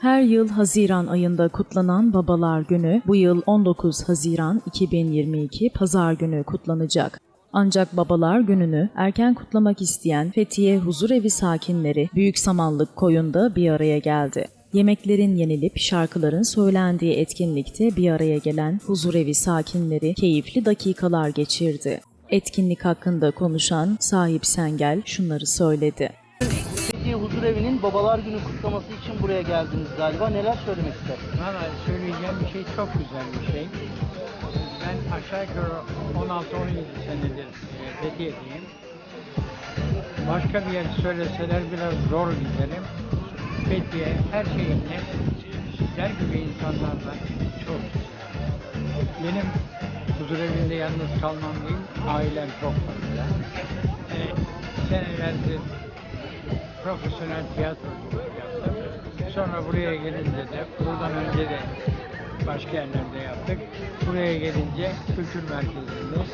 Her yıl Haziran ayında kutlanan Babalar Günü bu yıl 19 Haziran 2022 Pazar günü kutlanacak. Ancak Babalar Günü'nü erken kutlamak isteyen Fethiye Huzurevi sakinleri Büyük Samanlık Koyun'da bir araya geldi. Yemeklerin yenilip şarkıların söylendiği etkinlikte bir araya gelen huzurevi sakinleri keyifli dakikalar geçirdi. Etkinlik hakkında konuşan sahip Sengel şunları söyledi. Huzur Evi'nin Babalar Günü kutlaması için buraya geldiniz galiba. Neler söylemek istersiniz? Valla söyleyeceğim bir şey çok güzel bir şey. Ben aşağı yukarı 16-17 senedir Fethiye'deyim. Başka bir yer söyleseler biraz zor giderim. Fethiye her şeyinle sizler gibi insanlarla çok güzel. Benim huzur evinde yalnız kalmam değil, ailem çok fazla. E, senelerdir profesyonel tiyatro yaptım. Sonra buraya gelince de, buradan önce de başka yerlerde yaptık. Buraya gelince kültür merkezinde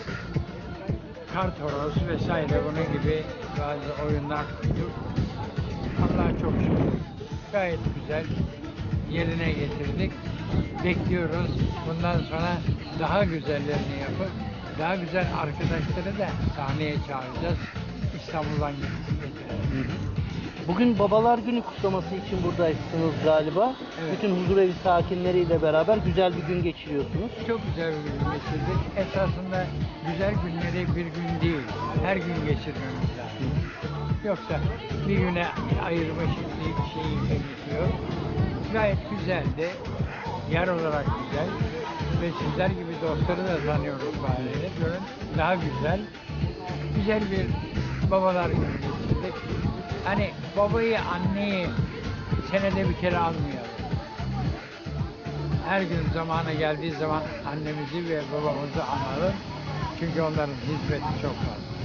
kartoros vesaire bunun gibi bazı oyunlar koyduk. Allah'a çok şükür. Gayet güzel yerine getirdik. Bekliyoruz. Bundan sonra daha güzellerini yapıp daha güzel arkadaşları da sahneye çağıracağız. İstanbul'dan getireceğiz. Bugün Babalar Günü kutlaması için buradaysınız galiba. Evet. Bütün huzur evi sakinleriyle beraber güzel bir gün geçiriyorsunuz. Çok güzel bir gün geçirdik. Esasında güzel günleri bir gün değil, her gün geçirmemiz lazım. Yoksa bir güne ayırma şimdi şeyi gerekiyor. Gayet güzeldi. Yer olarak güzel. Ve sizler gibi dostları da tanıyoruz aileyle. Görün daha güzel. Güzel bir babalar günü geçirdik. Hani babayı, anneyi senede bir kere almayalım her gün zamanı geldiği zaman annemizi ve babamızı analım. Çünkü onların hizmeti çok fazla.